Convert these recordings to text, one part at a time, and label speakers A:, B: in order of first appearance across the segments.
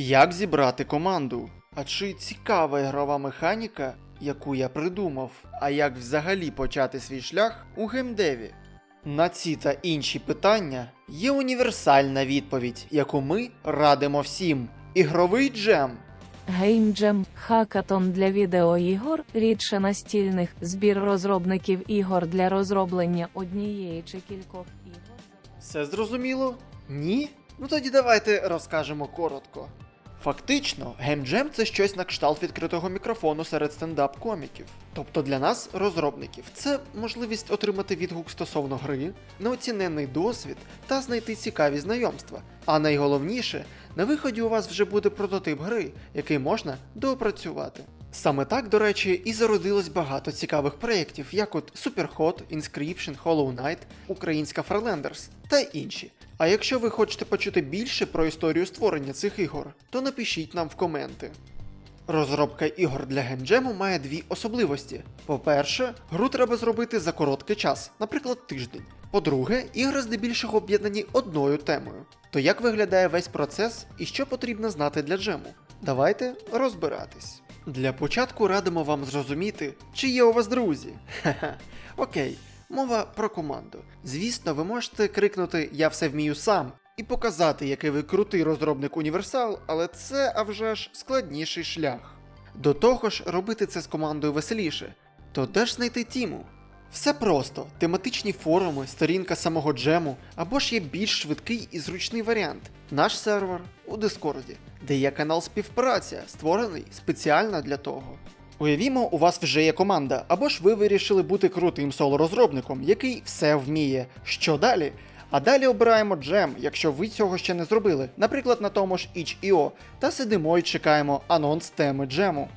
A: Як зібрати команду? А чи цікава ігрова механіка, яку я придумав? А як взагалі почати свій шлях у геймдеві? На ці та інші питання є універсальна відповідь, яку ми радимо всім. Ігровий джем.
B: Геймджем хакатон для відеоігор, рідше настільних збір розробників ігор для розроблення однієї чи кількох ігор.
A: Все зрозуміло? Ні? Ну тоді давайте розкажемо коротко. Фактично, геймджем це щось на кшталт відкритого мікрофону серед стендап-коміків. Тобто для нас, розробників, це можливість отримати відгук стосовно гри, неоцінений досвід та знайти цікаві знайомства. А найголовніше, на виході у вас вже буде прототип гри, який можна доопрацювати. Саме так, до речі, і зародилось багато цікавих проєктів, як от Superhot, Inscription, Hollow Knight, Українська Farlanders та інші. А якщо ви хочете почути більше про історію створення цих ігор, то напишіть нам в коменти. Розробка ігор для геймджему має дві особливості. По-перше, гру треба зробити за короткий час, наприклад, тиждень. По-друге, ігри здебільшого об'єднані одною темою. То як виглядає весь процес і що потрібно знати для джему? Давайте розбиратись. Для початку радимо вам зрозуміти, чи є у вас друзі. Ха-ха. Окей, мова про команду. Звісно, ви можете крикнути Я все вмію сам і показати, який ви крутий розробник універсал, але це а вже ж складніший шлях. До того ж, робити це з командою веселіше. То де ж знайти тіму? Все просто: тематичні форуми, сторінка самого джему, або ж є більш швидкий і зручний варіант наш сервер у Дискорді, де є канал співпраця, створений спеціально для того. Уявімо, у вас вже є команда, або ж ви вирішили бути крутим соло-розробником, який все вміє. Що далі? А далі обираємо джем, якщо ви цього ще не зробили, наприклад, на тому ж itch.io, та сидимо і чекаємо анонс теми джему.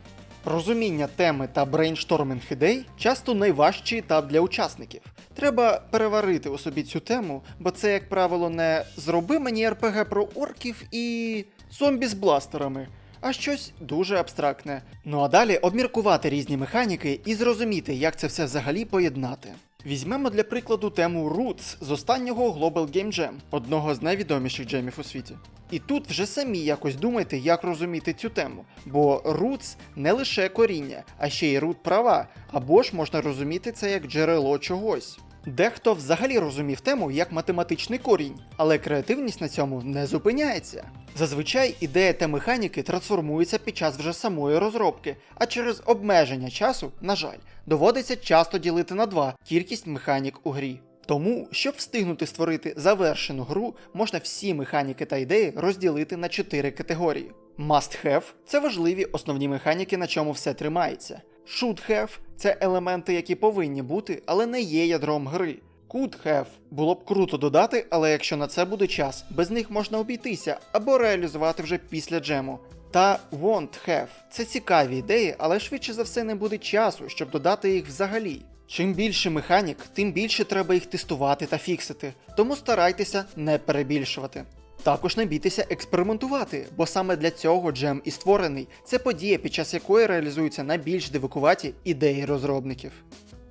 A: Розуміння теми та брейншторминг ідей часто найважчий етап для учасників. Треба переварити у собі цю тему, бо це, як правило, не зроби мені РПГ про орків і зомбі з бластерами, а щось дуже абстрактне. Ну а далі обміркувати різні механіки і зрозуміти, як це все взагалі поєднати. Візьмемо для прикладу тему Roots з останнього Global Game Jam, одного з найвідоміших джемів у світі. І тут вже самі якось думайте, як розуміти цю тему, бо Roots не лише коріння, а ще й root права, або ж можна розуміти це як джерело чогось. Дехто взагалі розумів тему як математичний корінь, але креативність на цьому не зупиняється. Зазвичай ідея та механіки трансформуються під час вже самої розробки, а через обмеження часу, на жаль, доводиться часто ділити на два кількість механік у грі. Тому, щоб встигнути створити завершену гру, можна всі механіки та ідеї розділити на чотири категорії. Must have це важливі основні механіки, на чому все тримається. Should have це елементи, які повинні бути, але не є ядром гри. Could have було б круто додати, але якщо на це буде час, без них можна обійтися або реалізувати вже після джему. Та won't have це цікаві ідеї, але швидше за все не буде часу, щоб додати їх взагалі. Чим більше механік, тим більше треба їх тестувати та фіксити, тому старайтеся не перебільшувати. Також не бійтеся експериментувати, бо саме для цього джем і створений. Це подія, під час якої реалізуються найбільш дивакуваті ідеї розробників.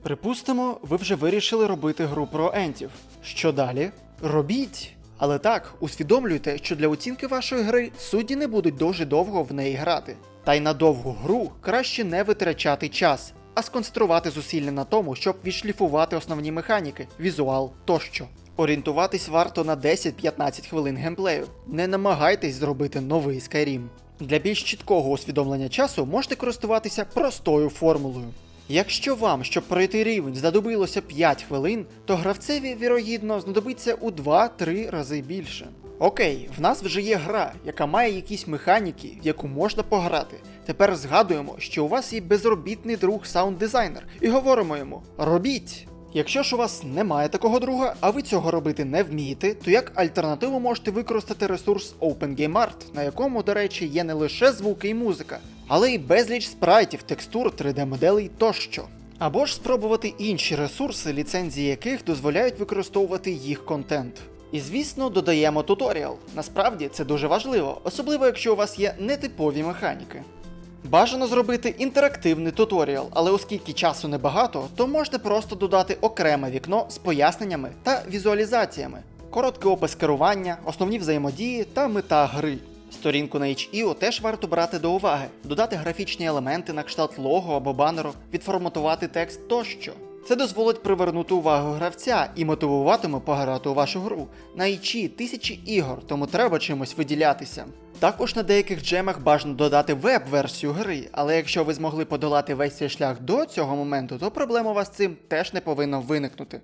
A: Припустимо, ви вже вирішили робити гру про ентів. Що далі? Робіть! Але так, усвідомлюйте, що для оцінки вашої гри судді не будуть дуже довго в неї грати. Та й на довгу гру краще не витрачати час, а сконцентрувати зусилля на тому, щоб відшліфувати основні механіки, візуал тощо. Орієнтуватись варто на 10-15 хвилин геймплею. Не намагайтесь зробити новий Skyrim. Для більш чіткого усвідомлення часу можете користуватися простою формулою. Якщо вам, щоб пройти рівень, знадобилося 5 хвилин, то гравцеві, вірогідно, знадобиться у 2-3 рази більше. Окей, в нас вже є гра, яка має якісь механіки, в яку можна пограти. Тепер згадуємо, що у вас є безробітний друг саунд-дизайнер, і говоримо йому: робіть! Якщо ж у вас немає такого друга, а ви цього робити не вмієте, то як альтернативу можете використати ресурс OpenGameArt, на якому, до речі, є не лише звуки і музика, але й безліч спрайтів, текстур, 3D-моделей тощо. Або ж спробувати інші ресурси, ліцензії яких дозволяють використовувати їх контент. І звісно, додаємо туторіал. Насправді це дуже важливо, особливо якщо у вас є нетипові механіки. Бажано зробити інтерактивний туторіал, але оскільки часу небагато, то можна просто додати окреме вікно з поясненнями та візуалізаціями, короткий опис керування, основні взаємодії та мета гри. Сторінку на HIO теж варто брати до уваги, додати графічні елементи на кшталт лого або банеру, відформатувати текст тощо. Це дозволить привернути увагу гравця і мотивуватиме пограти у вашу гру. На ічі тисячі ігор, тому треба чимось виділятися. Також на деяких джемах бажано додати веб-версію гри, але якщо ви змогли подолати весь цей шлях до цього моменту, то проблем у вас з цим теж не повинно виникнути.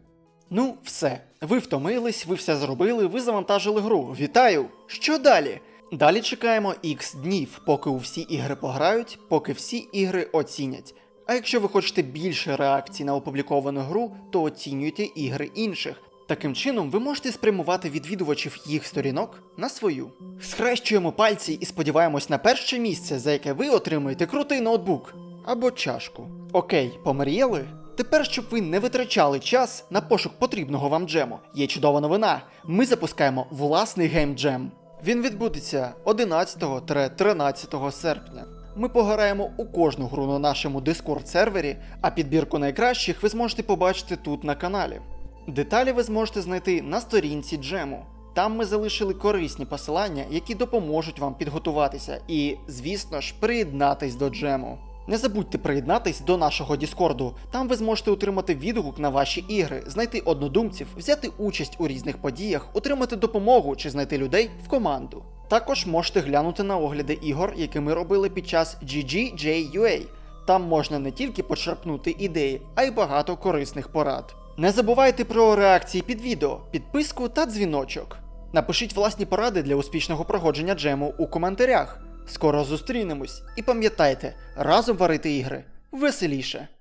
A: Ну, все. Ви втомились, ви все зробили, ви завантажили гру. Вітаю! Що далі? Далі чекаємо X днів, поки у всі ігри пограють, поки всі ігри оцінять. А якщо ви хочете більше реакцій на опубліковану гру, то оцінюйте ігри інших. Таким чином, ви можете спрямувати відвідувачів їх сторінок на свою. Схрещуємо пальці і сподіваємось на перше місце, за яке ви отримуєте крутий ноутбук або чашку. Окей, помріяли? Тепер, щоб ви не витрачали час на пошук потрібного вам джему, є чудова новина. Ми запускаємо власний геймджем. Він відбудеться 11-13 серпня. Ми пограємо у кожну гру на нашому Discord сервері, а підбірку найкращих ви зможете побачити тут на каналі. Деталі ви зможете знайти на сторінці джему. Там ми залишили корисні посилання, які допоможуть вам підготуватися і, звісно ж, приєднатись до джему. Не забудьте приєднатись до нашого Діскорду. Там ви зможете отримати відгук на ваші ігри, знайти однодумців, взяти участь у різних подіях, отримати допомогу чи знайти людей в команду. Також можете глянути на огляди ігор, які ми робили під час GGJUA. Там можна не тільки почерпнути ідеї, а й багато корисних порад. Не забувайте про реакції під відео, підписку та дзвіночок. Напишіть власні поради для успішного проходження джему у коментарях. Скоро зустрінемось і пам'ятайте, разом варити ігри веселіше.